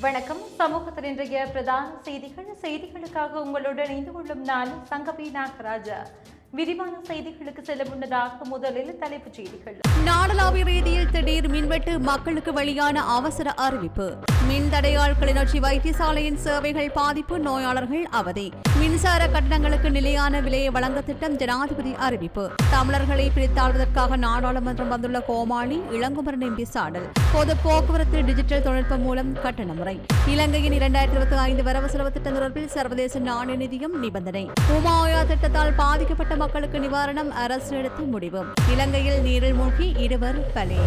வணக்கம். சமூகத்தில் இன்றைய பிரதான செய்திகள். செய்திகளுக்காக உங்களுடன் இணைந்து கொள்ளும் நான் சங்கவி நாகராஜா. விரிவான செய்திகளுக்கு செல்ல முன்னதாக முதலில் தலைப்புச் செய்திகள். நாடளாவிய ரீதியில் திடீர் மின்வெட்டு மக்களுக்கு வெளியான அவசர அறிவிப்பு. மின் தடையால் கிளிநொச்சி வைத்தியசாலையின் சேவைகள் பாதிப்பு நோயாளர்கள் அவதி. மின்சார கட்டணங்களுக்கு நிலையான விலையை வழங்க திட்டம் ஜனாதிபதி அறிவிப்பு. தமிழர்களை பிரித்தாள்வதற்காக நாடாளுமன்றம் வந்துள்ள கோமாளி இளங்குமரன் எம்பி சாடல். பொது போக்குவரத்து டிஜிட்டல் தொழில்நுட்பம் மூலம் கட்டண முறை இலங்கையின் இரண்டாயிரத்தி இருபத்தி ஐந்து வரவு செலவு திட்டம் தொடர்பில் சர்வதேச நாணய நிதியம் நிபந்தனை. உமாயா திட்டத்தால் பாதிக்கப்பட்ட மக்களுக்கு நிவாரணம் அரசு எடுத்த முடிவு. இலங்கையில் நீரில் மூழ்கி இருவர் பலி.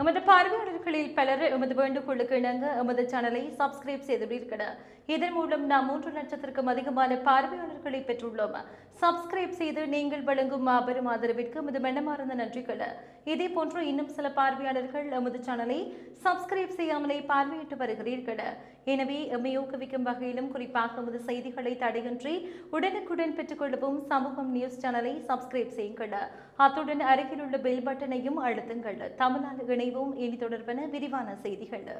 எமது பார்வையாளர்களில் பலர் எமது வேண்டுகோளுக்கு இணங்க எமது சேனலை சப்ஸ்கிரைப் செய்துள்ளீர்கள் இதன் மூலம் நாம் மூன்று லட்சத்திற்கும் அதிகமான பார்வையாளர்களை பெற்றுள்ளோம். சப்ஸ்கிரைப் செய்து நீங்கள் வழங்கும் மாபெரும் ஆதரவிற்கு மிக மனமார்ந்த நன்றிகள். இதே போன்று இன்னும் சில பார்வையாளர்கள் எமது சேனலை சப்ஸ்கிரைப் செய்யாமலே பார்வையிட்டு வருகிறீர்கள். எனவே எம்மை ஊக்குவிக்கும் வகையிலும் குறிப்பாக எமது செய்திகளை தடையின்றி உடனுக்குடன் பெற்றுக்கொள்ளவும் சமூகம் நியூஸ் சேனலை சப்ஸ்கிரைப் செய்யுங்கள். அத்துடன் அருகில் உள்ள பெல் பட்டனையும் அழுத்துங்கள். தமிழ்நாடு இணைவும். இனி தொடர்பான விரிவான செய்திகள்.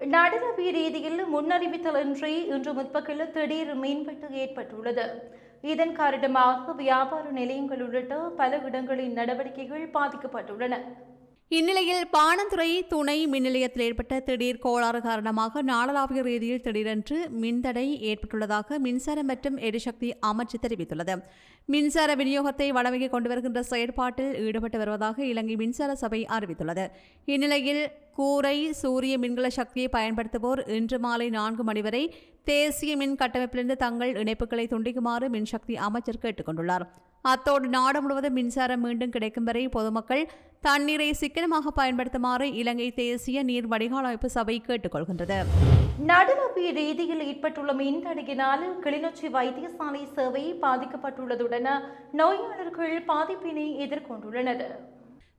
நடுநபிய ரீதியில் முன்னறிவித்தலின்றி இன்று முற்பகலில் திடீர் மீன்பட்டு ஏற்பட்டுள்ளது. இதன் காரணமாக வியாபார நிலையங்கள் உள்ளிட்ட பல இடங்களின் நடவடிக்கைகள் பாதிக்கப்பட்டுள்ளன. இந்நிலையில் பாணந்துறை துணை மின் நிலையத்தில் ஏற்பட்ட திடீர் கோளாறு காரணமாக நாடளாவிய ரீதியில் திடீரென்று மின்தடை ஏற்பட்டுள்ளதாக மின்சார மற்றும் எரிசக்தி அமைச்சு தெரிவித்துள்ளது. மின்சார விநியோகத்தை வடமைக்கு கொண்டு வருகின்ற செயற்பாட்டில் ஈடுபட்டு வருவதாக இலங்கை மின்சார சபை அறிவித்துள்ளது. இந்நிலையில் கூரை சூரிய மின்கல சக்தியை பயன்படுத்துவோர் இன்று மாலை நான்கு மணி வரை தேசிய மின் கட்டமைப்பிலிருந்து தங்கள் இணைப்புகளை துண்டிக்குமாறு மின்சக்தி அமைச்சர் கேட்டுக்கொண்டுள்ளார் அத்தோடு நாடு முழுவதும் மின்சாரம் மீண்டும் கிடைக்கும் வரை பொதுமக்கள் தண்ணீரை சிக்கனமாக பயன்படுத்துமாறு இலங்கை தேசிய நீர் வடிகால் அமைப்பு சபை கேட்டுக்கொள்கின்றது நடுநபிய ரீதியில் ஏற்பட்டுள்ள மின்தடையினால் கிளிநொச்சி வைத்தியசாலை சேவை பாதிக்கப்பட்டுள்ளதுடன் நோயாளர்கள் பாதிப்பினை எதிர்கொண்டுள்ளனர்.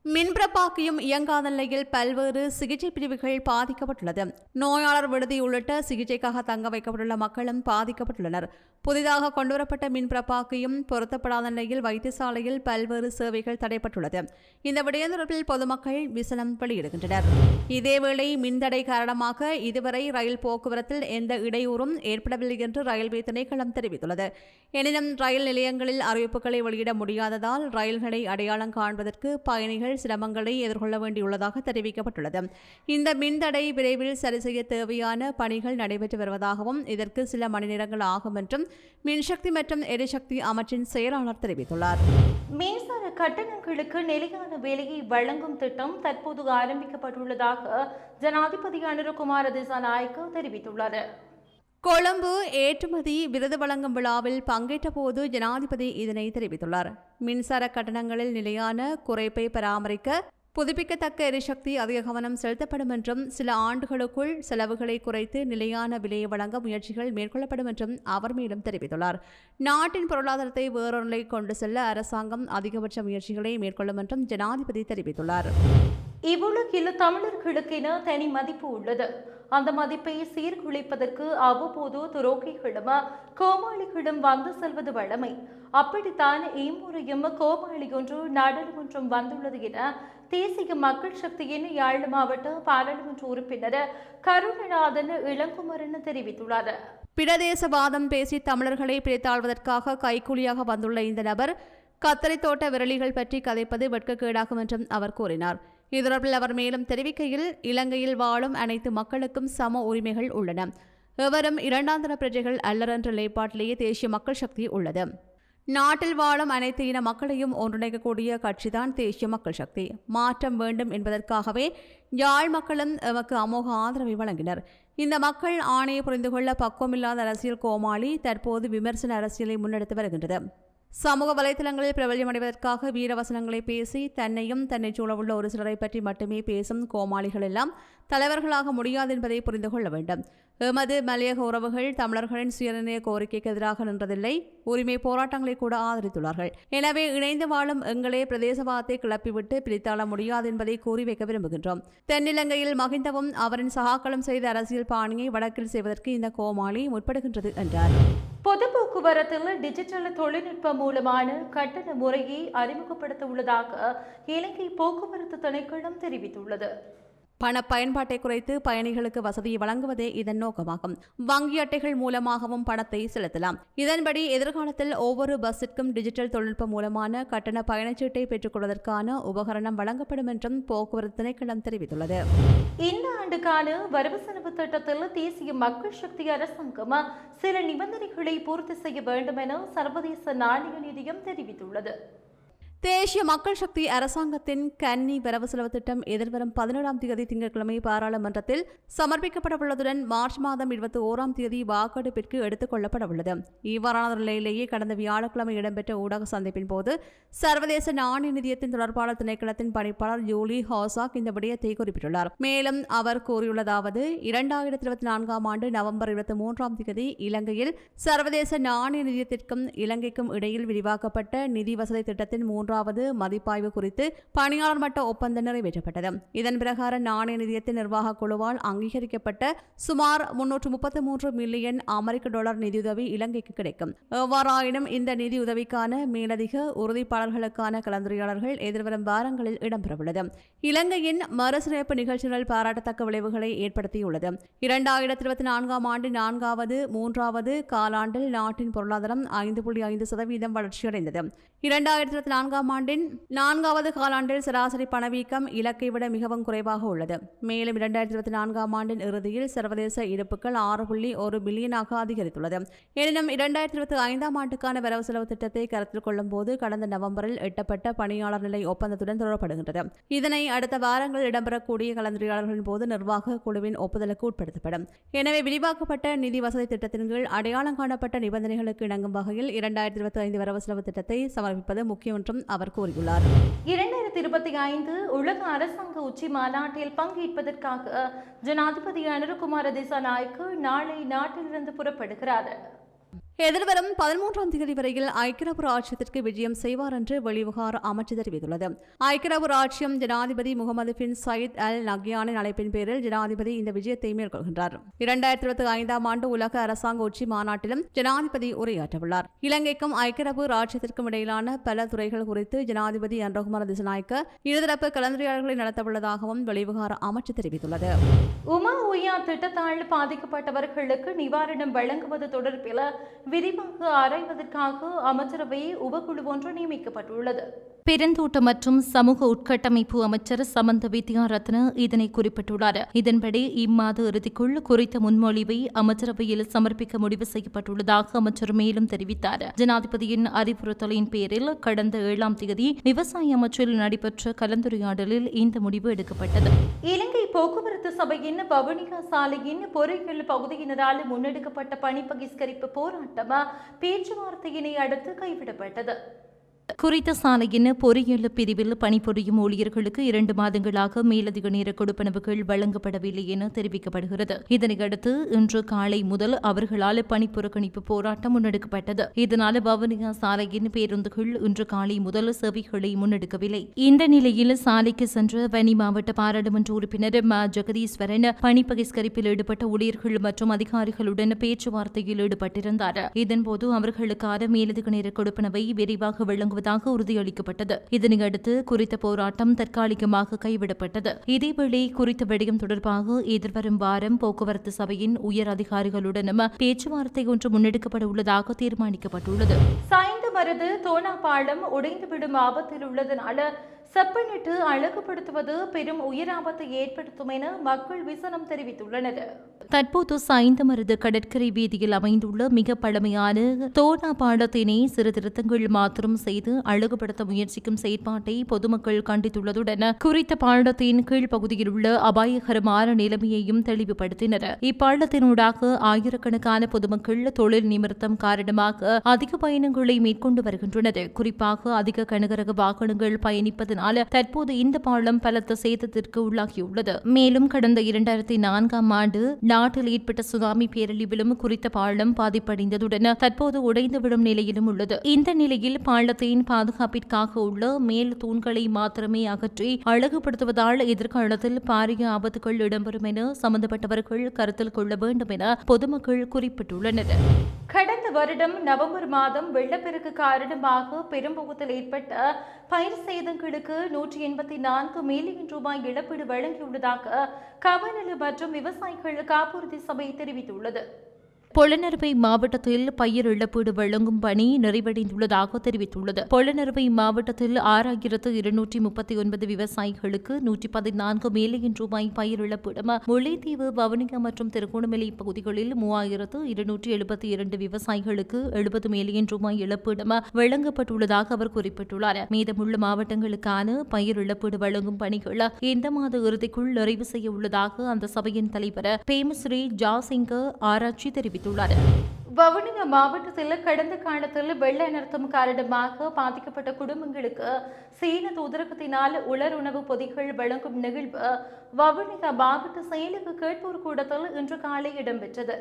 மின்பிரப்பாக்கியும் இயங்காத நிலையில் பல்வேறு சிகிச்சை பிரிவுகள் பாதிக்கப்பட்டுள்ளது. நோயாளர் விடுதி உள்ளிட்ட சிகிச்சைக்காக தங்க வைக்கப்பட்டுள்ள மக்களும் பாதிக்கப்பட்டுள்ளனர். புதிதாக கொண்டுவரப்பட்ட மின்பிரப்பாக்கியும் பொருத்தப்படாத நிலையில் வைத்தியசாலையில் பல்வேறு சேவைகள் தடைப்பட்டுள்ளது இந்த விடயம் தொடர்பில் பொதுமக்கள் விசனம் வெளியிடுகின்றனர். இதேவேளை மின்தடை காரணமாக இதுவரை ரயில் போக்குவரத்தில் எந்த இடையூறும் ஏற்படவில்லை என்று ரயில்வே திணைக்களம் தெரிவித்துள்ளது. எனினும் ரயில் நிலையங்களில் அறிவிப்புகளை வெளியிட முடியாததால் ரயில்களை அடையாளம் காண்பதற்கு பயணிகள் பயணிகள் சிரமங்களை எதிர்கொள்ள வேண்டியுள்ளதாக தெரிவிக்கப்பட்டுள்ளது. இந்த மின்தடை விரைவில் சரி செய்ய தேவையான பணிகள் நடைபெற்று வருவதாகவும் இதற்கு சில மணி நேரங்கள் ஆகும் என்றும் மின்சக்தி மற்றும் எரிசக்தி அமைச்சின் செயலாளர் தெரிவித்துள்ளார். மின்சார கட்டணங்களுக்கு நிலையான விலையை வழங்கும் திட்டம் தற்போது ஆரம்பிக்கப்பட்டுள்ளதாக ஜனாதிபதி அனுரகுமார திசாநாயக்க தெரிவித்துள்ளார். கொழும்பு ஏற்றுமதி விருது வழங்கும் விழாவில் பங்கேற்ற போது ஜனாதிபதி இதனை தெரிவித்துள்ளார். மின்சார கட்டணங்களில் நிலையான குறைப்பை பராமரிக்க புதுப்பிக்கத்தக்க எரிசக்தி அதிக கவனம் செலுத்தப்படும் என்றும் சில ஆண்டுகளுக்குள் செலவுகளை குறைத்து நிலையான விலையை வழங்க முயற்சிகள் மேற்கொள்ளப்படும் என்றும் அவர் மேலும் தெரிவித்துள்ளார். நாட்டின் பொருளாதாரத்தை வேறொரு நிலை கொண்டு செல்ல அரசாங்கம் அதிகபட்ச முயற்சிகளை மேற்கொள்ளும் என்றும் ஜனாதிபதி தெரிவித்துள்ளார். இவ்வுலகில் தமிழர்களுக்கென தனி மதிப்பு உள்ளது. அந்த மதிப்பை சீர்குலைப்பதற்கு அவ்வப்போது துரோகிகளும் கோமாளிகளும் வந்து செல்வது வழமை. அப்படித்தான் இம்முறையும் கோமாளி ஒன்று நாடாளுமன்றம் வந்துள்ளது என தேசிய மக்கள் சக்தியின் யாழ் மாவட்ட பாராளுமன்ற உறுப்பினர் கருணநாதன் இளங்குமரன் தெரிவித்துள்ளார். பிரதேசவாதம் பேசி தமிழர்களை பிரித்தாழ்வதற்காக கைக்கூலியாக வந்துள்ள இந்த நபர் கத்தரை தோட்ட விரலிகள் பற்றி கதைப்பது வெட்கக்கேடாகும் என்றும் அவர் கூறினார். இது தொடர்பில் அவர் மேலும் தெரிவிக்கையில் இலங்கையில் வாழும் அனைத்து மக்களுக்கும் சம உரிமைகள் உள்ளன. எவரும் இரண்டாந்தர பிரஜைகள் அல்லர் என்ற நிலைப்பாட்டிலேயே தேசிய மக்கள் சக்தி உள்ளது. நாட்டில் வாழும் அனைத்து இன மக்களையும் ஒன்றிணைக்கக்கூடிய கட்சிதான் தேசிய மக்கள் சக்தி. மாற்றம் வேண்டும் என்பதற்காகவே யாழ் மக்களும் எமக்கு அமோக ஆதரவை வழங்கினர். இந்த மக்கள் ஆணையை புரிந்து கொள்ள பக்குவமில்லாத அரசியல் கோமாளி தற்போது விமர்சன அரசியலை முன்னெடுத்து வருகின்றது. சமூக வலைதளங்களில் பிரபல்யமடைவதற்காக வீரவசனங்களை பேசி தன்னையும் தன்னை சூழவுள்ள ஒரு சிலரை பற்றி மட்டுமே பேசும் கோமாளிகள் எல்லாம் தலைவர்களாக முடியாது என்பதை புரிந்து கொள்ள வேண்டும். எமது மலையக உறவுகள் தமிழர்களின் சுயநிர்ணய கோரிக்கைக்கு எதிராக நின்றதில்லை. உரிமை போராட்டங்களை கூட ஆதரித்துள்ளார்கள். எனவே இணைந்து வாழும் எங்களே பிரதேசவாதத்தை கிளப்பிவிட்டு பிரித்தாள முடியாது என்பதை கூறி வைக்க விரும்புகின்றோம். தென்னிலங்கையில் மகிந்தவும் அவரின் சகாக்களும் செய்த அரசியல் பாணியை வடக்கில் செய்வதற்கு இந்த கோமாளி முற்படுகின்றது என்றார். பொது போக்குவரத்தில் டிஜிட்டல் தொழில்நுட்பம் மூலமான கட்டண முறையை அறிமுகப்படுத்த உள்ளதாக இலங்கை போக்குவரத்து திணைக்களம் தெரிவித்துள்ளது. பண பயன்பாட்டை குறைத்து பயணிகளுக்கு வசதியை வழங்குவதே இதன் நோக்கமாகும். வங்கி அட்டைகள் மூலமாகவும் பணத்தை செலுத்தலாம். இதன்படி எதிர்காலத்தில் ஒவ்வொரு பஸ்ஸிற்கும் டிஜிட்டல் தொழில்நுட்பம் மூலமான கட்டண பயணச்சீட்டை பெற்றுக்கொள்வதற்கான உபகரணம் வழங்கப்படும் என்றும் போக்குவரத்து திணைக்களம் தெரிவித்துள்ளது. இந்த ஆண்டுக்கான வரவு செலவு திட்டத்தில் தேசிய மக்கள் சக்தி அரசாங்கம் சில நிபந்தனைகளை பூர்த்தி செய்ய வேண்டும் என சர்வதேச நாணய நிதியம் தெரிவித்துள்ளது. தேசிய மக்கள் சக்தி அரசாங்கத்தின் கன்னி வரவு செலவு திட்டம் எதிர்வரும் பதினேழாம் தேதி திங்கட்கிழமை பாராளுமன்றத்தில் சமர்ப்பிக்கப்படவுள்ளதுடன் மார்ச் மாதம் இருபத்தி ஓராம் தேதி வாக்கெடுப்பிற்கு எடுத்துக் கொள்ளப்படவுள்ளது. இவ்வாறான நிலையிலேயே கடந்த வியாழக்கிழமை இடம்பெற்ற ஊடக சந்திப்பின் போது சர்வதேச நாணய நிதியத்தின் தொடர்பாளர் திணைக்களத்தின் பணிப்பாளர் ஜூலி ஹாசாக் இந்த விடயத்தை குறிப்பிட்டுள்ளார். மேலும் அவர் கூறியுள்ளதாவது இரண்டாயிரத்தி இருபத்தி நான்காம் ஆண்டு நவம்பர் இருபத்தி மூன்றாம் தேதி இலங்கையில் சர்வதேச நாணய நிதியத்திற்கும் இலங்கைக்கும் இடையில் விரிவாக்கப்பட்ட நிதி வசதி திட்டத்தின் மூன்று மூன்றாவது மதிப்பாய்வு குறித்து பணியாளர் மட்ட ஒப்பந்தம் நிறைவேற்றப்பட்டது. இதன் பிரகாரம் நாணய நிதியத்தின் நிர்வாக குழுவால் அங்கீகரிக்கப்பட்ட சுமார் முன்னூற்று முப்பத்தி மூன்று மில்லியன் அமெரிக்க டாலர் நிதியுதவி இலங்கைக்கு கிடைக்கும். எவ்வாறாயினும் இந்த நிதியுதவிக்கான மேலதிக உறுதிப்பாளர்களுக்கான கலந்துரையாடல்கள் எதிர்வரும் வாரங்களில் இடம்பெறவுள்ளது. இலங்கையின் மறுசீரமைப்பு நிகழ்ச்சிகள் பாராட்டத்தக்க விளைவுகளை ஏற்படுத்தியுள்ளது. இரண்டாயிரத்தி இருபத்தி நான்காம் ஆண்டு நான்காவது மூன்றாவது காலாண்டில் நாட்டின் பொருளாதாரம் ஐந்து புள்ளி ஐந்து சதவீதம் வளர்ச்சியடைந்தது. இரண்டாயிரத்தி இருபத்தி நான்காம் ஆண்டின் நான்காவது காலாண்டில் சராசரி பணவீக்கம் இலக்கை விட மிகவும் குறைவாக உள்ளது. மேலும் இரண்டாயிரத்தி இருபத்தி நான்காம் ஆண்டின் இறுதியில் சர்வதேச இருப்புகள் ஆறு புள்ளி ஒரு பில்லியனாக அதிகரித்துள்ளது. எனினும் இரண்டாயிரத்தி இருபத்தி ஐந்தாம் ஆண்டுக்கான வரவு செலவு திட்டத்தை கருத்தில் கொள்ளும் போது கடந்த நவம்பரில் எட்டப்பட்ட பணியாளர் நிலை ஒப்பந்தத்துடன் தொடரப்படுகின்றது. இதனை அடுத்த வாரங்களில் இடம்பெறக்கூடிய கலந்துரையாடல்களின் போது நிர்வாக குழுவின் ஒப்புதலுக்கு உட்படுத்தப்படும். எனவே விரிவாக்கப்பட்ட நிதி வசதி திட்டத்தின் கீழ் அடையாளம் காணப்பட்ட நிபந்தனைகளுக்கு இணங்கும் வகையில் இரண்டாயிரத்தி இருபத்தி ஐந்து வரவு செலவு திட்டத்தை சமர்ப்பிப்பது முக்கியம் என்றும் அவர் கூறியுள்ளார். இரண்டாயிரத்தி இருபத்தி ஐந்து உலக அரசாங்க உச்சி மாநாட்டில் பங்கேற்பதற்காக ஜனாதிபதி அனுரகுமார திசாநாயக்கு நாளை நாட்டிலிருந்து புறப்படுகிறார். எதிர்வரும் பதிமூன்றாம் தேதி வரையில் ஐக்கியரபு ராஜ்யத்திற்கு விஜயம் செய்வார் என்று வெளிவிவகார அமைச்சு தெரிவித்துள்ளது. ஐக்கியரபு ராஜ்யம் ஜனாதிபதி முகமது பின் சயித் அல் நக்யானின் அழைப்பின் பேரில் ஜனாதிபதி இந்த விஜயத்தை மேற்கொள்கின்றார். இரண்டாயிரத்தி இருபத்தி ஐந்தாம் ஆண்டு உலக அரசாங்க உச்சி மாநாட்டிலும் ஜனாதிபதி உரையாற்றவுள்ளார். இலங்கைக்கும் ஐக்கியரபு ராஜ்யத்திற்கும் இடையிலான பல துறைகள் குறித்து ஜனாதிபதி அன்றகுமார திசநாயக்க இருதரப்பு கலந்துரையாடல்களை நடத்தவுள்ளதாகவும் வெளிவிவகார அமைச்சு தெரிவித்துள்ளது. உமா உயா திட்டத்தால் பாதிக்கப்பட்டவர்களுக்கு நிவாரணம் வழங்குவது தொடர்பில் விரிவாக ஆராய்வதற்காக அமைச்சரவை உபகுழு ஒன்று நியமிக்கப்பட்டுள்ளது. பெருந்தோட்டம் மற்றும் சமூக உட்கட்டமைப்பு அமைச்சர் சமந்த வித்யாரத்ன இதனை குறிப்பிட்டுள்ளார். இதன்படி இம்மாத இறுதிக்குள் குறித்த முன்மொழிவை அமைச்சரவையில் சமர்ப்பிக்க முடிவு செய்யப்பட்டுள்ளதாக அமைச்சர் மேலும் தெரிவித்தார். ஜனாதிபதியின் அறிவுறுத்தலின் பேரில் கடந்த ஏழாம் தேதி விவசாய அமைச்சில் நடைபெற்ற கலந்துரையாடலில் இந்த முடிவு எடுக்கப்பட்டது. இலங்கை போக்குவரத்து சபையின் பவனிகா சாலையின் பொறியியல் பகுதியினரால் முன்னெடுக்கப்பட்ட பணி பகிஷ்கரிப்பு போராட்டம் மட்டமா பேச்சுவார்த்தையினை அடுத்து கைவிடப்பட்டது. குறித்த சாலையின் பொறியியல் பிரிவில் பணிபுரியும் ஊழியர்களுக்கு இரண்டு மாதங்களாக மேலதிக நேர கொடுப்பனவுகள் வழங்கப்படவில்லை என தெரிவிக்கப்படுகிறது. இதனையடுத்து இன்று காலை முதல் அவர்களால் பணி புறக்கணிப்பு போராட்டம் முன்னெடுக்கப்பட்டது. இதனால் வவுனியா சாலையின் பேருந்துகள் இன்று காலை முதல் சேவைகளை முன்னெடுக்கவில்லை. இந்த நிலையில் சாலைக்கு சென்ற வன்னி மாவட்ட பாராளுமன்ற உறுப்பினர் ம. ஜெகதீஸ்வரன் பணி பகிஷ்கரிப்பில் ஈடுபட்ட ஊழியர்கள் மற்றும் அதிகாரிகளுடன் பேச்சுவார்த்தையில் ஈடுபட்டிருந்தார். இதன்போது அவர்களுக்கான மேலதிக நேர கொடுப்பனவை விரைவாக வழங்குவதாக உறுதியளிக்கப்பட்டது. இதனையடுத்து குறித்த போராட்டம் தற்காலிகமாக கைவிடப்பட்டது. இதேவேளை குறித்த விடயம் தொடர்பாக எதிர்வரும் வாரம் போக்குவரத்து சபையின் உயர் அதிகாரிகளுடனும் பேச்சுவார்த்தை ஒன்று முன்னெடுக்கப்பட உள்ளதாக தீர்மானிக்கப்பட்டுள்ளது. சாய்ந்த மருது தோனா உடைந்துவிடும் ஆபத்தில் உள்ளதனால செப்பனிட்டு அழகுபடுத்துவது பெரும் உயிராபத்தை ஏற்படுத்தும் என மக்கள் விசனம் தெரிவித்துள்ளனர். தற்போது சாய்ந்தமருது கடற்கரை வீதியில் அமைந்துள்ள மிக பழமையான தோனா பாலத்தினை சிறு திருத்தங்கள் மாத்திரம் செய்து அழகுபடுத்த முயற்சிக்கும் செயற்பாட்டை பொதுமக்கள் கண்டித்துள்ளதுடன் குறித்த பாலத்தின் கீழ்ப்பகுதியில் உள்ள அபாயகரமான நிலைமையையும் தெளிவுபடுத்தினர். இப்பாலத்தினூடாக ஆயிரக்கணக்கான பொதுமக்கள் தொழில் நிமித்தம் காரணமாக அதிக பயணங்களை மேற்கொண்டு வருகின்றனர். குறிப்பாக அதிக கனகரக வாகனங்கள் பயணிப்பதனால் இருந்தமையினால் தற்போது இந்த பாலம் பலத்த சேதத்திற்கு உள்ளாகியுள்ளது. மேலும் கடந்த இரண்டாயிரத்தி நான்காம் ஆண்டு நாட்டில் ஏற்பட்ட சுனாமி பேரழிவிலும் குறித்த பாலம் பாதிப்படைந்ததுடன் தற்போது உடைந்துவிடும் நிலையிலும் உள்ளது. இந்த நிலையில் பாலத்தின் பாதுகாப்பிற்காக உள்ள மேல் தூண்களை மாத்திரமே அகற்றி அழகுபடுத்துவதால் எதிர்காலத்தில் பாரிய ஆபத்துகள் இடம்பெறும் என சம்பந்தப்பட்டவர்கள் கருத்தில் கொள்ள வேண்டும் என பொதுமக்கள் குறிப்பிட்டுள்ளனர். கடந்த வருடம் நவம்பர் மாதம் வெள்ளப்பெருக்கு காரணமாக பெரும்பகுதியில் ஏற்பட்ட பயிர் சேதங்களுக்கு நூற்றி எண்பத்தி நான்கு மில்லியன் ரூபாய் இழப்பீடு வழங்கியுள்ளதாக கமநல மற்றும் விவசாயிகள் காப்புறுதி சபை தெரிவித்துள்ளது. பொலனறுவை மாவட்டத்தில் பயிர் இழப்பீடு வழங்கும் பணி நிறைவடைந்துள்ளதாக தெரிவித்துள்ளது. பொலனறுவை மாவட்டத்தில் ஆறாயிரத்து இருநூற்றி முப்பத்தி ஒன்பது விவசாயிகளுக்கு நூற்றி பதினான்கு மில்லியன் ரூபாய் பயிர் இழப்பீடும் முல்லைத்தீவு வவுனியா மற்றும் திருகோணமலை பகுதிகளில் மூவாயிரத்து இருநூற்றி எழுபத்தி இரண்டு விவசாயிகளுக்கு எழுபது மில்லியன் ரூபாய் இழப்பீடும் வழங்கப்பட்டுள்ளதாக அவர் குறிப்பிட்டுள்ளார். மீதமுள்ள மாவட்டங்களுக்கான பயிர் இழப்பீடு வழங்கும் பணிகள் இந்த மாத இறுதிக்குள் நிறைவு செய்ய உள்ளதாக அந்த சபையின் தலைவர் பேமஸ்ரீ ஜாசிங்க ஆராய்ச்சி தெரிவித்தார் தெரிவித்துள்ளார். வவுனியா மாவட்டத்தில் கடந்த காலத்தில் வெள்ள அனர்த்தம் காரணமாக பாதிக்கப்பட்ட குடும்பங்களுக்கு சீன தூதரகத்தினால் உலர் உணவு பொதிகள் வழங்கும் நிகழ்வு வவுனியா மாவட்ட செயலக கேட்போர் கூடத்தில் இன்று காலை இடம்பெற்றது.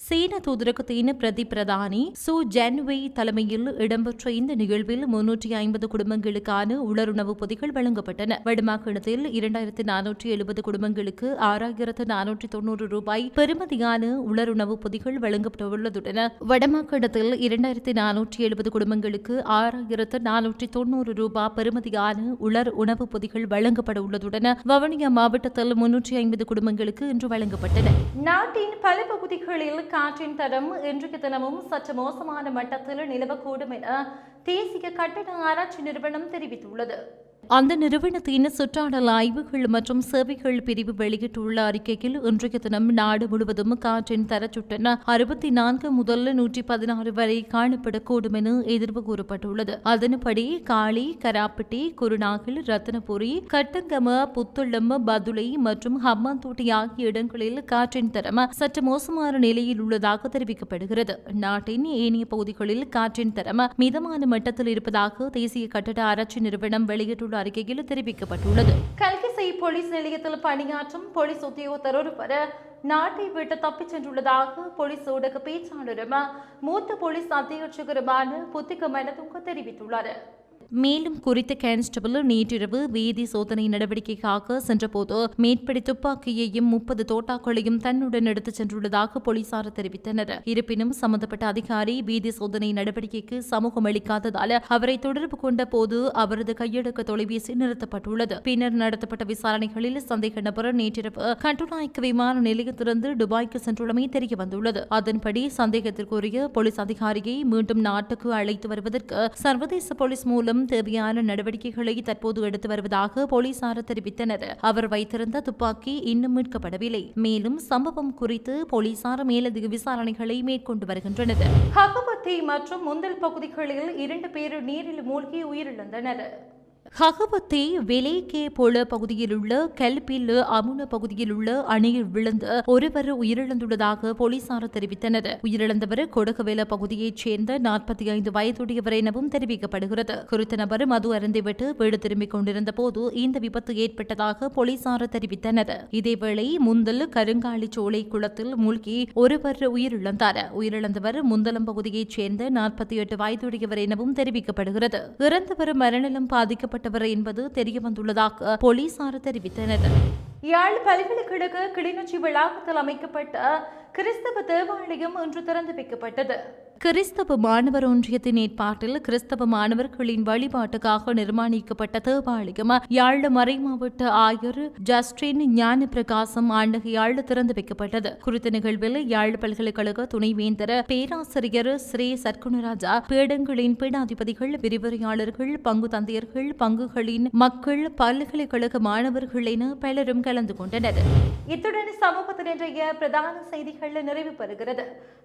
சீன தூதரகத்தின் பிரதி பிரதானி சு ஜென்வெய் தலைமையில் இடம்பெற்ற இந்த நிகழ்வில் முன்னூற்றி ஐம்பது குடும்பங்களுக்கான உலருணவு பொதிகள் வழங்கப்பட்டன. வடமாகாணத்தில் இரண்டாயிரத்து நானூற்றி எழுபது குடும்பங்களுக்கு ஆறாயிரத்து நானூற்றி தொன்னூறு ரூபாய் பெருமதியான உலருணவு பொதிகள் வழங்கப்பட்டுள்ளதுடன். வடமாகாணத்தில் இரண்டாயிரத்து நானூற்றி எழுபது குடும்பங்களுக்கு ஆறாயிரத்து நானூற்றி தொன்னூறு ரூபாய் பெருமதியான உலர் உணவு பொதிகள் வழங்கப்பட உள்ளதுடன் வவுனியா மாவட்டத்தில் முன்னூற்றி ஐம்பது குடும்பங்களுக்கு இன்று வழங்கப்பட்டன. நாட்டின் பல பகுதிகளில் காற்றின் தரம் இன்றைக்கு தினமும் சற்று மோசமான மட்டத்தில் நிலவக்கூடும் என தேசிய கட்டண ஆராய்ச்சி நிறுவனம் தெரிவித்துள்ளது. அந்த நிறுவனத்தின் சுற்றாடல் ஆய்வுகள் மற்றும் சேவைகள் பிரிவு வெளியிட்டுள்ள அறிக்கையில் இன்றைய தினம் நாடு முழுவதும் காற்றின் தரச்சுட்டன அறுபத்தி நான்கு முதல் நூற்றி பதினாறு வரை காணப்படக்கூடும் என எதிர்வு கூறப்பட்டுள்ளது. அதன்படி காளி கராப்பட்டி குருநாகல் ரத்தனபுரி கட்டங்கம புத்துளம் பதுளை மற்றும் ஹம்மாந்தோட்டி ஆகிய இடங்களில் காற்றின் தரம் சற்று மோசமான நிலையில் உள்ளதாக தெரிவிக்கப்படுகிறது. நாட்டின் ஏனைய பகுதிகளில் காற்றின் தரம் மிதமான மட்டத்தில் இருப்பதாக தேசிய கட்டட ஆராய்ச்சி நிறுவனம் வெளியிட்டுள்ள அறிக்கையில் தெரிவிக்கப்பட்டுள்ளது. கல்கிசை போலீஸ் நிலையத்தில் பணியாற்றும் போலீஸ் உத்தியோகத்தர் ஒருவர் நாட்டை விட்டு தப்பிச் சென்றுள்ளதாக போலீஸ் ஊடக பேச்சாளரும் மூத்த போலீஸ் அத்தியட்சகருமான புத்திக மனதுங்க தெரிவித்துள்ளார். மேலும் குறித்த கான்ஸ்டபிள் நேற்றிரவு வீதி சோதனை நடவடிக்கைக்காக சென்றபோது மேற்படி துப்பாக்கியையும் முப்பது தோட்டாக்களையும் தன்னுடன் எடுத்துச் சென்றுள்ளதாக போலீசார் தெரிவித்தனர். இருப்பினும் சம்பந்தப்பட்ட அதிகாரி வீதி சோதனை நடவடிக்கைக்கு சமூகம் அளிக்காததால் அவரை தொடர்பு கொண்ட போது அவரது கையடக்க தொலைபேசி நிறுத்தப்பட்டுள்ளது. பின்னர் நடத்தப்பட்ட விசாரணைகளில் சந்தேக நபர் நேற்றிரவு கட்டுநாயக்க விமான நிலையத்திலிருந்து துபாய்க்கு சென்றுள்ளமை தெரிய வந்துள்ளது அதன்படி சந்தேகத்திற்குரிய போலீஸ் அதிகாரியை மீண்டும் நாட்டுக்கு அழைத்து வருவதற்கு சர்வதேச போலீஸ் மூலம் தேவையான நடவடிக்கைகளை தற்போது எடுத்து வருவதாக போலீசார் தெரிவித்தனர். அவர் வைத்திருந்த துப்பாக்கி இன்னும் மீட்கப்படவில்லை. மேலும் சம்பவம் குறித்து போலீசார் மேலதிக விசாரணைகளை மேற்கொண்டு வருகின்றனர். ஹகபத்தி மற்றும் முந்தல் பகுதிகளில் இரண்டு பேர் நீரில் மூழ்கி உயிரிழந்தனர். ஹகபத்தே வெலேகே போல பகுதியில் உள்ள கல்பில் அமுன பகுதியில் உள்ள அணையில் விழுந்து ஒருவர் உயிரிழந்துள்ளதாக போலீசார் தெரிவித்தனர். உயிரிழந்தவர் கொடகவேல பகுதியைச் சேர்ந்த நாற்பத்தி ஐந்து வயதுடையவர் எனவும் தெரிவிக்கப்படுகிறது. குறித்த நபர் மது அருந்திவிட்டு வீடு திரும்பிக் கொண்டிருந்த போது இந்த விபத்து ஏற்பட்டதாக போலீசார் தெரிவித்தனர். இதேவேளை முந்தல் கருங்காலி சோலை குளத்தில் மூழ்கி ஒருவர் உயிரிழந்தார். உயிரிழந்தவர் முந்தலம் பகுதியைச் சேர்ந்த நாற்பத்தி எட்டு வயதுடையவர் எனவும் தெரிவிக்கப்படுகிறது. இறந்தவர் மரணலம் பாதிக்கப்பட்ட கொல்லப்பட்டவர் என்பது தெரியவந்துள்ளதாக போலீசார் தெரிவித்தனர். யாழ் பல்கலைக்கழக கிளிநொச்சி வளாகத்தில் அமைக்கப்பட்ட கிறிஸ்தவ தேவாலயம் இன்று திறந்து வைக்கப்பட்டது. கிறிஸ்தவ மாணவர் ஒன்றியத்தின் ஏற்பாட்டில் கிறிஸ்தவ மாணவர்களின் வழிபாட்டுக்காக நிர்மாணிக்கப்பட்ட தேவாலயம் யாழ் மறைமாவட்ட ஆயர் ஜஸ்டின் ஞான பிரகாசம் ஆண்டகையாள் திறந்து வைக்கப்பட்டது. குறித்த நிகழ்வில் யாழ் பல்கலைக்கழக துணைவேந்தர் பேராசிரியர் ஸ்ரீ சர்க்குணராஜா பீடங்களின் பீடாதிபதிகள் விரிவுரையாளர்கள் பங்கு தந்தையர்கள் பங்குகளின் மக்கள் பல்கலைக்கழக மாணவர்கள் என பலரும் கலந்து கொண்டனர். இத்துடன் சமூகத்தின் இன்றைய பிரதான செய்திகள் நிறைவு பெறுகிறது.